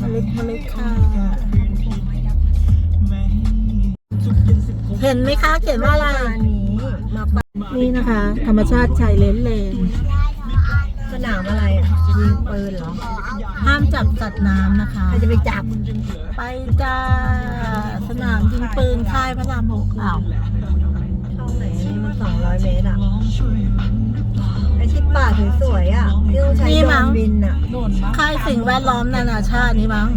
มาลึกมาลึกค่ะ เห็นไหมคะ เขียนว่าอะไรอันนี้มาปะนี่นะคะ ธรรมชาติชายเลนเลน สนามอะไรอะยิงปืนเหรอห้ามจับสัตว์น้ำนะคะ ใครจะไปจับไปจ้าสนามยิงปืนค่ายพระรามหกอ้าว ช่องไหนนี่มันสองร้อยเมตรอะไอที่ป่าสวยๆอะที่ต้องใช้โดรนบินอะค่ายสิ่งแวดล้อมนานาชาตินี้มั้ง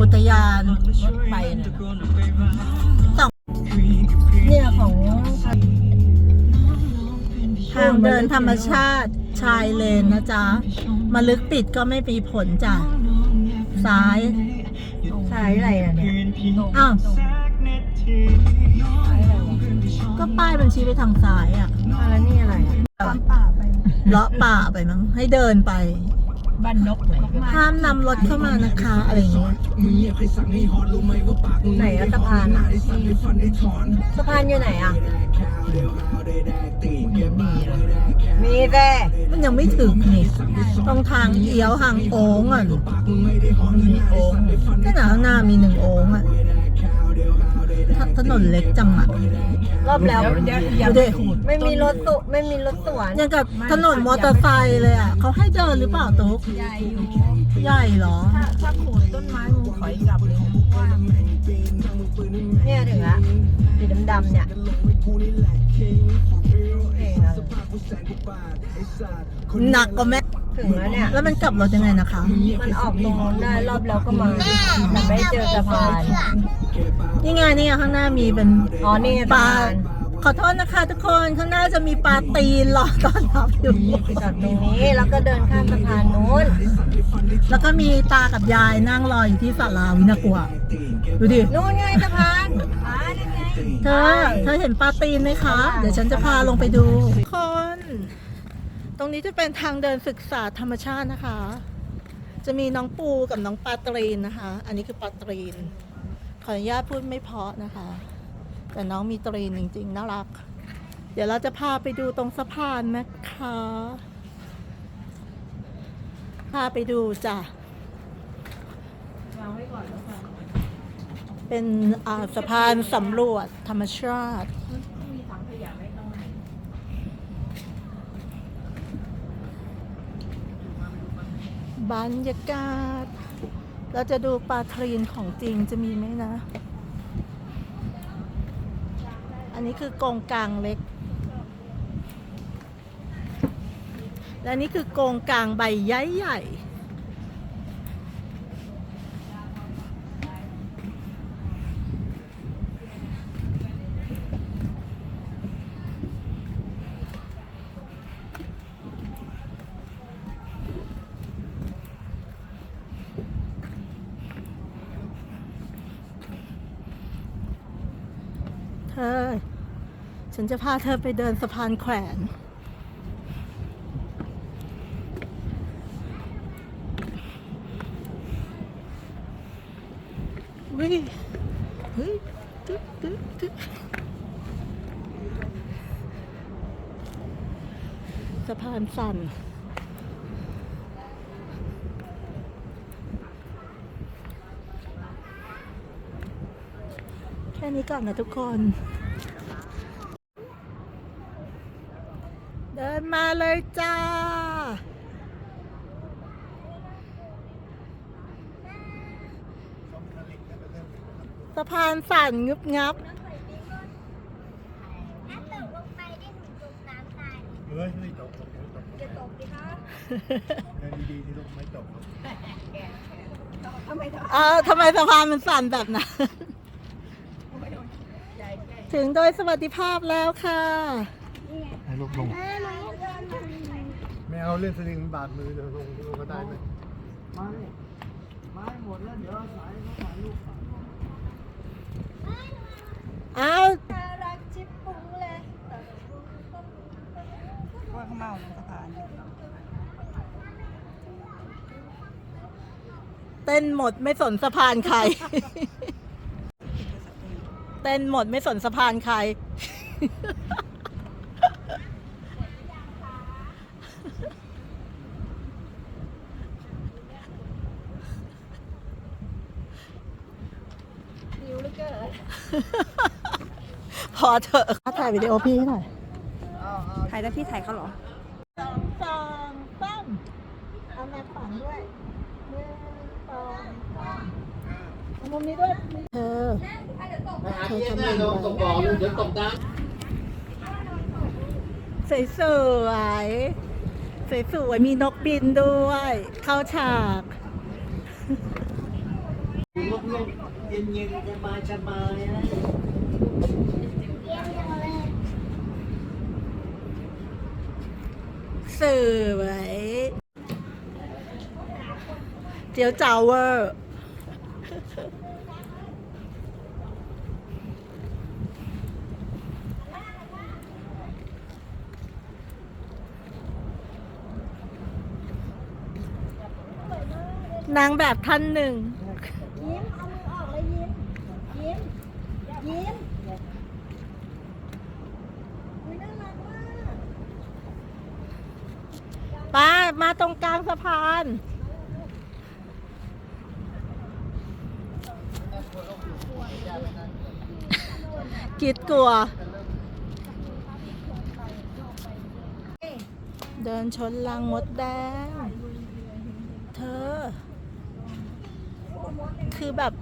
อุทยานไปนะเนี่ยของทางเดินธรรมชาติชายเลนนะจ๊ะ มาลึกปิดก็ไม่มีผลจ้ะ ซ้ายสายอะไรอะเนี่ย อ้าว ก็ป้ายมันชี้ไปทางซ้ายอะอะไรนี่อะไรอะเลาะป่าไปมั้งให้เดินไป บ้านนกไหนก็ห้ามนำรถเข้ามานะคะอะไรอย่างเงี้ยไหนอะสะพานอะสะพานอยู่ไหนอะมีแต่มันยังไม่ถึงนี่ตรงทางเอี้ยวทางโอ้งอะมีโอ่งก็หนาข้างหน้ามีหนึ่งโอ้งอะ ถถนนเล็กจังอะรอบแล้วเดี๋ยวเดี๋ยวดูดิขูดไม่มีรถตุไม่มีรถสวนยังกับถนนมอเตอร์ไซค์เลยอะเขาให้เดินหรือเปล่าตุ๊กใหญ่อยู่ใหญ่เหรอ ถ้าถ้าขูดต้นไม้งูถอยกลับเลยว่าเนี่ยถึงละสีดำๆเนี่ยเองอะหนักกว่าแม่ ถึงแล้วเนี่ย แล้วมันกลับรถยังไงนะคะ มันออกตรงนู้นได้รอบแล้วก็มาแต่ไม่เจอสะพานนี่ไงนี่ไงข้างหน้ามีเป็นอ๋อนี่ไงปลาสะพานขอโทษนะคะทุกคนข้างหน้าจะมีปลาตีนรอต้อนรับอยู่จอดตรงนี้แล้วก็เดินข้ามสะพานนู้นแล้วก็มีตากับยายนั่งรออยู่ที่ศาลาวินากลัวดูดินู้นไงสะพานอ่านี่ไง เธอเธอเห็นปลาตีนไหมคะ เดี๋ยวฉันจะพาลงไปดูคน ตรงนี้จะเป็นทางเดินศึกษาธรรมชาตินะคะ จะมีน้องปูกับน้องปลาตรีนนะคะ อันนี้คือปลาตรีน ขออนุญาตพูดไม่เพาะนะคะ แต่น้องมีตรีนจริงๆน่ารัก เดี๋ยวเราจะพาไปดูตรงสะพานนะคะ พาไปดูจ้ะเป็นอ่าสะพานสำรวจธรรมชาติ บรรยากาศ เราจะดูปลาทรีนของจริงจะมีไหมนะ อันนี้คือกองกลางเล็ก และนี่คือกองกลางใบใหญ่ๆเธอ ฉันจะพาเธอไปเดินสะพานแขวนเฮ้ยเฮ้ยตึ๊ดตึ๊ดตึ๊ดสะพานสั่น แค่นี้ก่อนนะทุกคน เดินมาเลยจ้า สะพานสั่นงึบงับเฮ้ยไม่ตกตกจะตกดิคะเดินดีๆที่ลูกไม่ตกเออทำไมสะพานมันสั่นแบบนั้น ถึงโดยสวัสดิภาพแล้วค่ะให้ลูกลงไม่เอาเล่นสลิงมันบาดมือเดี๋ยวลงลงก็ได้ไหมเอารักชิปปุ้งเลยว่าเขาเมาสะพานเต้นหมดไม่สนสะพานใคร เต้นหมดไม่สนสะพานใคร หิอเกิอเถอะถ่ายวิดีโอพี่ให้หน่อยถ่ายได้พี่ถ่ายเขาเหรอสองสองสามเอาแม่ฝังด้วยหนึ่งสองสามเอมุมนี้ด้วยเธอ เธอทำอะไรตกบ่อลูกเดี๋ยวตกน้ำ สวยสวยสวยสวยๆมีนกบินด้วย เข้าฉากเย็นๆสบายสบายๆนะสวย เจียวจาวเวอร์ นางแบบท่านหนึ่ง ยิ้ม เอามือออกเลยยิ้ม ยิ้ม ยิ้มอุ๊ยน่ารักมาก ป้ามาตรงกลางสะพาน กิดกลัว เดินชนลังมดแดง เธอ คือแบบ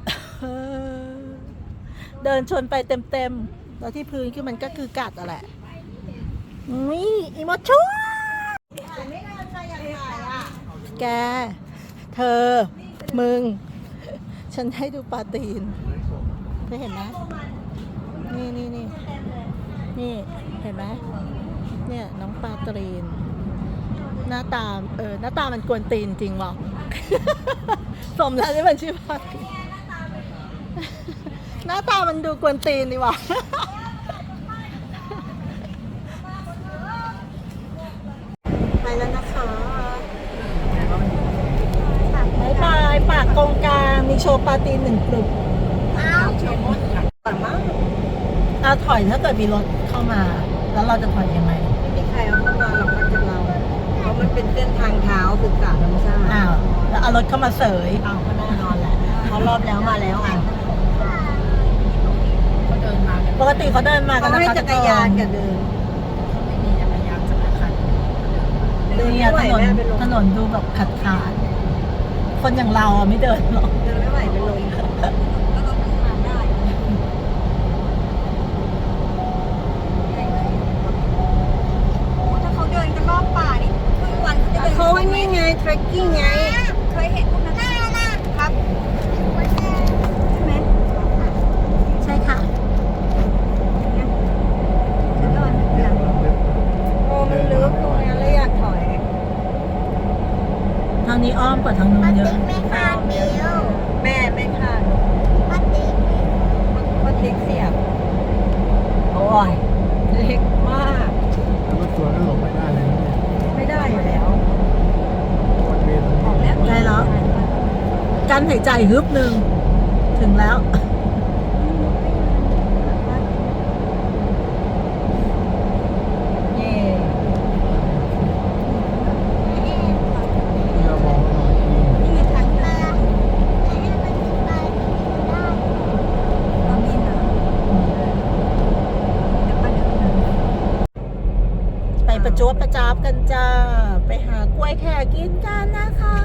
เดินชนไปเต็มๆแล้วที่พื้นคือมันก็คือกัดอะแหละนี่อีโมชัวแก เธอ มึง ฉันให้ดูปลาตีนเธอเห็นไหมนี่นี่นี่นี่เห็นไหมเนี่ยน้องปลาตีน หน้าตาเออหน้าตามันกวนตีนจริงวะ สมแล้วที่มันชื่อปลาตีนหน้าตามันดูกวนตีนดีว่ะไปแล้วนะคะบายบายปากกงกลางมีโชว์ปาร์ตี้หนึ่งกลุ่มอ้าวชมดก่อนมั้งอาถอยถ้าเกิดมีรถเข้ามา แล้วเราจะถอยยังไง เพราะมันเป็นเส้นทางเท้าศึกษาธรรมชาติอ้าวแล้วเอารถเข้ามาเสยเอาก็แน่นอนแหละเขารอบแล้วมาแล้วไงเขาเดินมากันปกติเขาเดินมากันเขานะให้คะจักรยานกับเดิน ไม่มีจักรยานสักคันเดินเนี่ยไม่ไหวถนนแม่เป็นลม ถนนดูแบบขาดขาดๆคนอย่างเราอะไม่เดินหรอกเดินไม่ไหวเป็นลมก็ต้องทานได้ถ้าเขาเดินกันรอบป่านี่ครึ่งวันเขา นี่ไง trekking ไง เคยเห็นพวกนั้นครับใช่ไหมใช่ค่ะฉันนอนหลังโอ้มันลึกตรงนี้เลยอยากถอยทางนี้อ้อมกว่าทางนู้นเยอะ ไม่คาดเดียวแม่ไม่คาดป้าติ๊กป้าติ๊กเสียบ โอ้ยเล็กมากแล้วรถสวนก็หลบไม่ได้เลยนะเนี่ย ไม่ได้อยู่แล้ว วันเวรตรงนี้ ได้แล้ว กันหายใจฮึบหนึ่งถึงแล้วเย่ที่เรามองรอยที่นี่ไงทางเดินเราบินอะเดี๋ยวป้าเดินไปประจวบประจาบกันจ้า ไปหากล้วยแขกกินกันนะคะ